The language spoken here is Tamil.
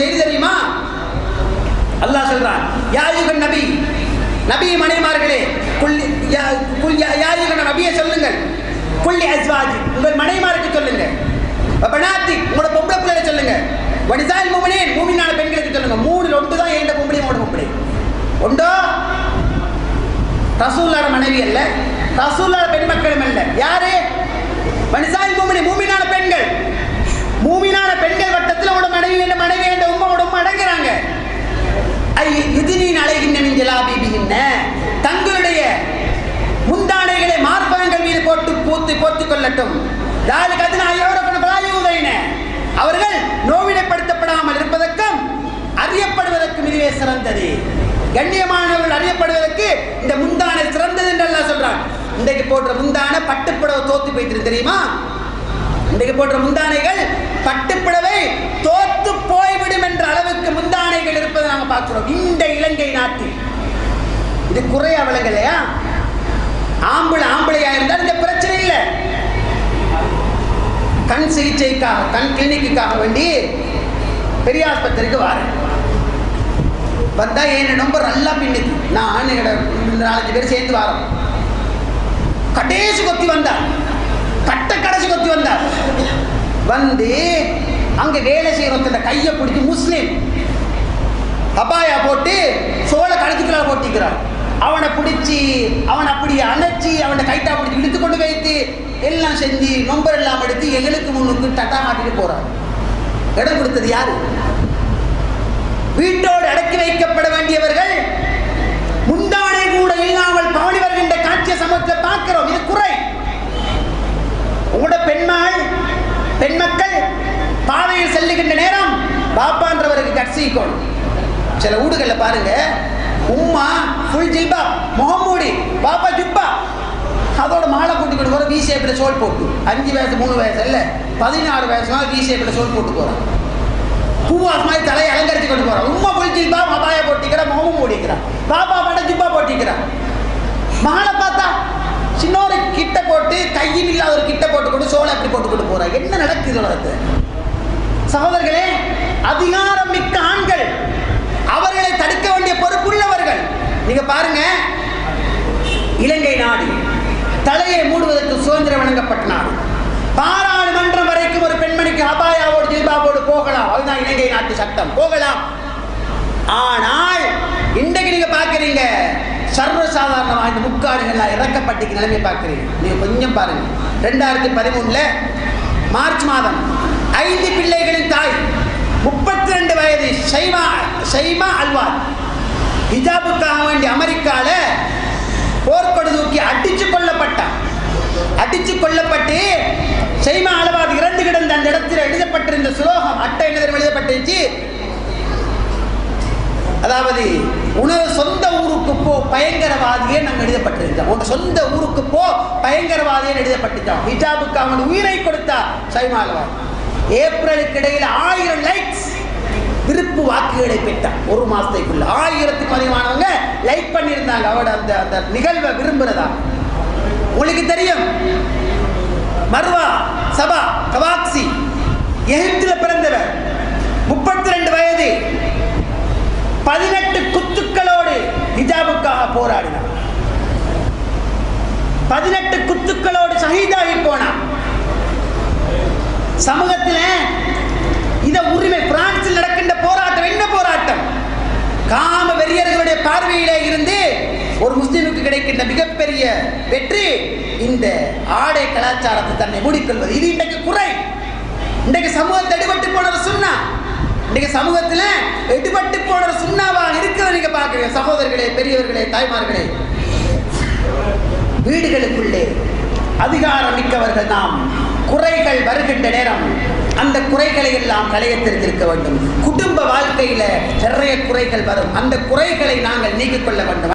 செய்தி தெரியுமா? அல்லாஹ் சொல்றான் யாயுகன் நபி நபி மனைமார்களே குல்லி யா- குல் யாயுகன் நபியை சொல்லுங்கள். குள்ளி அஸ்வாஜி உங்கள் மனைமாருக்கு சொல்லுங்க பனாத்தி உங்களோட பொம்பளை பிள்ளைகளை சொல்லுங்க வனிசால் மூமினே மூமினான பெண்களுக்கு சொல்லுங்க மூணு ஒன்று தான் எந்த பொம்பளையும் உங்களோட பொம்பளை. ஒன்றோ ரசூல்லாட மனைவி அல்ல. ரசூல்லாட பெண் மக்களும் அல்ல. யாரு? மனிசால் மூமினி மூமினான பெண்கள். மூமினான பெண்கள் வட்டத்தில் உங்களோட மனைவி என்ன மனைவி? என்ற அடங்குறாங்க தங்களுடைய முந்தானைகளை மார்பகங்கள் மீது போட்டு பூத்து போத்திக் கொள்ளட்டும். அவர்கள் நோவினைப்படுத்தப்படாமல் இருப்பதற்கும் அறியப்படுவதற்கும் இதுவே சிறந்தது. கண்ணியமானவர்கள் அறியப்படுவதற்கு இந்த முந்தானை சிறந்தது என்று அல்லாஹ் சொல்றான். இன்றைக்கு போடுற முந்தான பட்டுப்புடவை தோத்து போயிட்டு தெரியுமா? இன்றைக்கு போடுற முந்தானைகள் பட்டுப்புடவை தோத்து போ குறையா குறைய விளங்கலையா? ஆம்பளை ஆம்பளையா இருந்தால் இந்த பிரச்சனை இல்லை. கண் சிகிச்சைக்காக கண் கிளினிக்குக்காக வேண்டி பெரிய ஆஸ்பத்திரிக்கு வாரேன். வந்தா ஏன் ரொம்ப நல்லா பின்னுக்கு. நான் என்னோட நாலஞ்சு பேர் சேர்ந்து வரோம். கடைசி கொத்தி வந்தார் கட்ட கடைசி கொத்தி வந்தார் வந்து அங்க வேலை செய்யறவங்க கையை பிடிச்சி முஸ்லீம் அபாயா போட்டு சோழ கழுத்துக்களால் போட்டிக்கிறான் அவனை பிடிச்சி அவனை அப்படி அணைச்சி அவனை கைட்டா பிடிச்சி இழுத்து கொண்டு வைத்து எல்லாம் செஞ்சு நொம்பர் எல்லாம் எடுத்து எங்களுக்கு முன்னுக்கு தட்டா மாட்டிட்டு போறான் இடம் கொடுத்தது யாரு? வீட்டோடு அடக்கி வைக்கப்பட வேண்டியவர்கள் முந்தானை கூட இல்லாமல் பவனி வருகின்ற காட்சிய சமூகத்தில் பார்க்கிறோம். இது குறை. உங்களோட பெண்மாள் பெண் மக்கள் பாதையில் செல்லுகின்ற நேரம் பாப்பான்றவருக்கு கட்சிக்கணும் சில ஊடுகளில் பாருங்க உம்மா ஃபுல் ஜில்பா முகமூடி பாப்பா ஜிப்பா. அதோட மாலை கூட்டிக்கிட்டு கொண்டு போற வி ஷேப்பில் சோல் போட்டு. அஞ்சு வயசு மூணு வயசு இல்ல பதினாறு வயசுனா வி ஷேப்பில் சோல் போட்டு போறான் பூவாஸ் மாதிரி தலையை அலங்கரித்து கொண்டு போறான் உம்மா ஃபுல் ஜில்பா மபாய போட்டிக்கிறான் முகமும் மூடிக்கிறான் பாப்பா பாட்ட ஜிப்பா போட்டிக்கிறான் மகளை பார்த்தா சின்னோரு கிட்ட போட்டு கையில் இல்லாத ஒரு கிட்ட போட்டு கொண்டு சோளை அப்படி போட்டு கொண்டு போறான் என்ன நடக்குது உலகத்து சகோதரர்களே அதிகாரம் மிக்க இங்க பாருங்க. இலங்கை நாடு. தலையை மூடுவதற்கு சுதந்திரம் வழங்கப்பட்ட நாடு பாராளுமன்றம் வரைக்கும் ஒரு பெண்மணிக்கு அபாயாவோடு ஜில்பாவோடு போகலாம். அதுதான் இலங்கை நாட்டு சட்டம். போகலாம். ஆனால் இன்றைக்கு நீங்க பாக்குறீங்க சர்வசாதாரணமாக இந்த முக்காடுகள்லாம் இறக்கப்பட்டிக்கு நிலைமை பார்க்குறீங்க. நீங்க கொஞ்சம் பாருங்க. ரெண்டாயிரத்தி பதிமூணுல மார்ச் மாதம் ஐந்து பிள்ளைகளின் தாய் முப்பத்தி ரெண்டு வயது சைமா சைமா அல்வார். ஹிஜாபுக்காக வேண்டி அமெரிக்கால போர்க்கொடு தூக்கி அடிச்சு கொல்லப்பட்டான். அடிச்சு கொல்லப்பட்டு செய்மா அளவாது இறந்து கிடந்த அந்த இடத்தில் எழுதப்பட்டிருந்த சுலோகம் அட்டை என்ன தெரியுமா எழுதப்பட்டுச்சு அதாவது உனது சொந்த ஊருக்கு போ பயங்கரவாதியே நாங்கள் எழுதப்பட்டிருக்கோம் உன் சொந்த ஊருக்கு போ பயங்கரவாதியே எழுதப்பட்டுச்சோம் ஹிஜாபுக்கு அவன் உயிரை கொடுத்தா சைமாலவான் ஏப்ரலுக்கு இடையில் ஆயிரம் லைக்ஸ் விருப்பு வாக்குகளை பெற்றான் ஒரு மாசத்துக்குள்ள ஆயிரத்தி அதிகமானவங்க லைக் பண்ணியிருந்தாங்க. அவட அந்த அந்த நிகழ்வை விரும்புறதா? உங்களுக்கு தெரியும். மர்வா சபா கவாக்சி எகிப்தில் பிறந்தவர். முப்பத்தி ரெண்டு வயது. பதினெட்டு குத்துக்களோடு ஹிஜாபுக்காக போராடினார். பதினெட்டு குத்துக்களோடு ஷஹீதாகி போனான் சமூகத்தில் இந்த உரிமை பிரான்சில் நடக்கின்ற போராட்டம் என்ன போராட்டம்? காம வெறியர்களுடைய பார்வையிலே இருந்து ஒரு முஸ்லீமுக்கு கிடைக்கின்ற மிகப்பெரிய வெற்றி இந்த ஆடை கலாச்சாரத்தை தன்னை மூடிக்கொள்வது. இது இன்றைக்கு குறை. இன்றைக்கு சமூகத்தை அடிபட்டு போனது சொன்னா இன்றைக்கு சமூகத்தில் எடுபட்டு போன சுண்ணாவாக இருக்கிறத நீங்க பார்க்குறீங்க. சகோதரர்களே பெரியவர்களே தாய்மார்களே. வீடுகளுக்குள்ளே அதிகாரம் மிக்கவர்கள் நாம். குறைகள் வருகின்ற நேரம். அந்த குறைகளை எல்லாம் களைய தெரிந்திருக்க வேண்டும். குடும்ப வாழ்க்கையில நிறைய குறைகள் வரும். அந்த குறைகளை நாங்கள் நீக்கிக் கொள்ள வேண்டும்.